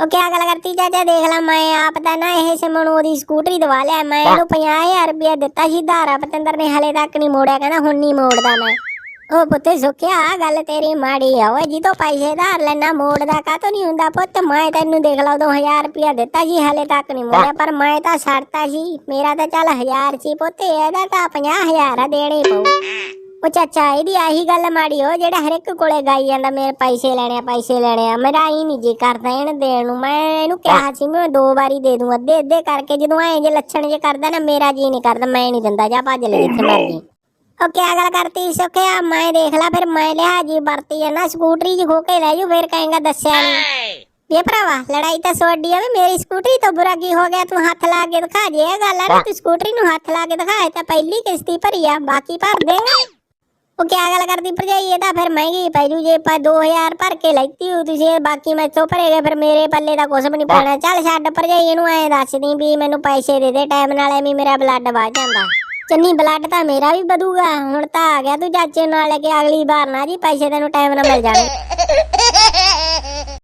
ਉਹ ਕਿਆ ਗੱਲ ਕਰਤੀ ਚਾਚਾ ਦੇਖ ਲੈ ਮੈਂ ਆਪ ਤਾਂ ਨਾ ਇਹ ਸਿਮਣ ਉਹਦੀ ਸਕੂਟਰੀ ਦਵਾ ਲਿਆ ਮੈਂ ਇਹਨੂੰ 50000 ਰੁਪਇਆ ਦਿੱਤਾ ਸੀ ਧਾਰਾ ਪਤੰਦਰ ਨੇ ਹਲੇ ਤੱਕ ਨਹੀਂ ਮੋੜਿਆ ਕਹਿੰਦਾ ਹੁਣ ਨਹੀਂ ਮੋੜਦਾ ਮੈਂ। ਉਹ ਪੁੱਤੇ ਸੁਖਿਆ ਆਹ ਗੱਲ ਤੇਰੀ ਮਾੜੀ ਆ ਓਏ ਜੀ ਤੋਂ ਪੈਸੇ ਧਾਰ ਲੈਣਾ ਮੋੜਦਾ ਕਾਤੋਂ ਨਹੀਂ ਹੁੰਦਾ ਪੁੱਤ? ਮੈਂ ਤੈਨੂੰ ਦੇਖ ਲਾ ਉਦੋਂ 1000 ਰੁਪਇਆ ਦਿੱਤਾ ਸੀ ਹਲੇ ਤੱਕ ਨਹੀਂ ਮੋੜਿਆ ਪਰ ਮੈਂ ਤਾਂ ਛੱਡਤਾ ਸੀ ਮੇਰਾ ਤਾਂ ਚੱਲ 1000 ਸੀ ਪੁੱਤੇ ਇਹਦਾ ਤਾਂ 50000 ਆ ਦੇਣੇ ਪਊ। ਉਹ ਚਾਚਾ ਇਹਦੀ ਆਹੀ ਗੱਲ ਮਾੜੀ ਹੋ ਜਿਹੜਾ ਹਰ ਇੱਕ ਕੋਲੇ ਗਾਈ ਜਾਂਦਾ ਮੇਰੇ ਪੈਸੇ ਲੈਣੇ ਆ ਪੈਸੇ ਲੈਣੇ ਆ ਮੇਰਾ ਹੀ ਨਹੀਂ ਜੀ ਕਰਦਾ ਇਹਨੂੰ ਦੇਣ ਨੂੰ। ਮੈਂ ਇਹਨੂੰ ਕਿਹਾ ਸੀ ਮੈਂ ਦੋ ਵਾਰੀ ਦੇ ਦੂੰ ਅੱਧੇ ਅੱਧੇ ਕਰਕੇ ਜਦੋਂ ਐਂ ਜੇ ਲੱਛਣ ਜੇ ਕਰਦਾ ਨਾ ਮੇਰਾ ਜੀ ਨਹੀਂ ਕਰਦਾ ਮੈਂ ਨਹੀਂ ਦਿੰਦਾ ਜਾ ਭੱਜ ਲੈ ਜਿੱਥੇ ਮਰਜ਼ੀ ਉਹ ਕਿਆ ਗੱਲ ਕਰਤੀ ਸੁਖਿਆ ਮੈਂ ਦੇਖ ਲਾ ਫਿਰ ਮੈਂ ਲਿਆ ਜੀ ਵਰਤੀ ਆ ਨਾ ਸਕੂਟਰੀ ਜੀ ਖੋ ਕੇ ਲੈ ਜੂ ਫਿਰ ਕਹੇਗਾ ਦੱਸਿਆ ਨਹੀਂ ਇਹ ਭਰਾਵਾ ਲੜਾਈ ਤਾਂ ਸੋਡੀ ਆ ਵੀ ਮੇਰੀ ਸਕੂਟਰੀ ਤੋਂ ਬੁਰਾ ਕੀ ਹੋ ਗਿਆ ਤੂੰ ਹੱਥ ਲਾ ਕੇ ਦਿਖਾ ਜੇ ਇਹ ਗੱਲ ਆ ਤੂੰ ਸਕੂਟਰੀ ਨੂੰ ਹੱਥ ਲਾ ਕੇ ਦਿਖਾਏ ਤਾਂ ਪਹਿਲੀ ਕਿਸ਼ਤੀ ਭਰੀ ਆ ਬਾਕੀ ਭਰ ਦੇਗਾ ਉਹ ਕਿਆ ਗੱਲ ਕਰਦੀ ਭਰਜਾਈ ਇਹ ਤਾਂ ਫਿਰ ਮਹਿੰਗੀ ਪੈ ਜੂ ਜੇ ਆਪਾਂ 2000 ਭਰ ਕੇ ਲੈਤੀ ਹੋ ਤੁਸੀਂ ਇਹ ਬਾਕੀ ਮੈਥੋਂ ਭਰੇਗੇ ਫਿਰ ਮੇਰੇ ਪੱਲੇ ਦਾ ਕੁਝ ਵੀ ਨਹੀਂ ਪੈਣਾ। ਚੱਲ ਛੱਡ ਭਰਜਾਈ ਇਹਨੂੰ ਐਂ ਦੱਸਦੀ ਵੀ ਮੈਨੂੰ ਪੈਸੇ ਦੇ ਦੇ ਟਾਈਮ ਨਾਲ ਐਵੇਂ ਮੇਰਾ ਬਲੱਡ ਵੱਧ ਜਾਂਦਾ। ਚੰਨੀ ਬਲੱਡ ਤਾਂ ਮੇਰਾ ਵੀ ਵਧੂਗਾ ਹੁਣ ਤਾਂ ਆ ਗਿਆ ਤੂੰ ਚਾਚੇ ਨਾਲ ਲੈ ਕੇ ਅਗਲੀ ਵਾਰ ਨਾ ਜੀ ਪੈਸੇ ਤੈਨੂੰ ਟਾਈਮ ਨਾਲ ਮਿਲ ਜਾਣਗੇ